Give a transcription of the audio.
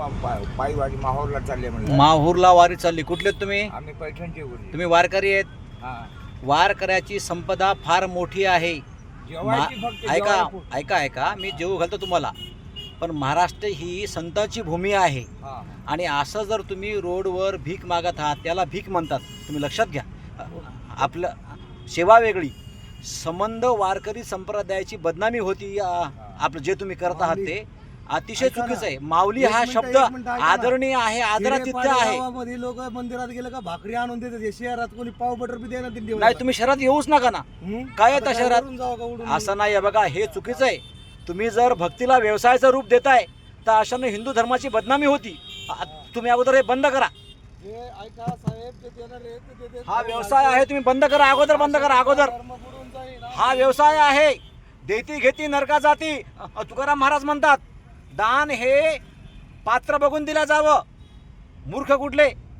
पा- पा- पायवाडी माहोरला चालले म्हणलं. माहूरला वारी चालली. कुठले तुम्ही? आम्ही पैठणचे तुम्ही वारकरी आहेत? हा. वारकऱ्याची संपदा फार मोठी आहे. जेवायची मा- फक्त ऐका जेवायला ऐका ऐका. मी जेवू घालतो तुम्हाला. पण महाराष्ट्र ही संतांची भूमी आहे. हा. आणि असं जर तुम्ही रोडवर भीक मागत आहात त्याला भीक म्हणतात. तुम्ही लक्षात घ्या. आपलं सेवा वेगळी. संबंध वारकरी संप्रदायाची बदनामी होती आपलं जे तुम्ही करत आहात ते. अतिशय. चुकीचं आहे. माऊली हा शब्द. आदरणीय आहे आदरातिथ्य आहे. लोक मंदिरात गेलं का भाकरी आणून देतात. शहरात कोणी पाव बटर बी देणार नाही नाही तुम्ही शहरात येऊच नका ना. काय येतं शहरात? असं नाही आहे बघा हे चुकीचं आहे. तुम्ही जर भक्तीला व्यवसायाचं रूप देताय तर अशानं हिंदू धर्माची बदनामी होती. तुम्ही अगोदर हे बंद करा. हे. हा व्यवसाय आहे तुम्ही बंद करा अगोदर बंद करा अगोदर. हा व्यवसाय आहे. देती घेती नरका जाती. तुकाराम महाराज म्हणतात दान हे पात्र बघून दिलं जावं. मूर्ख कुठले?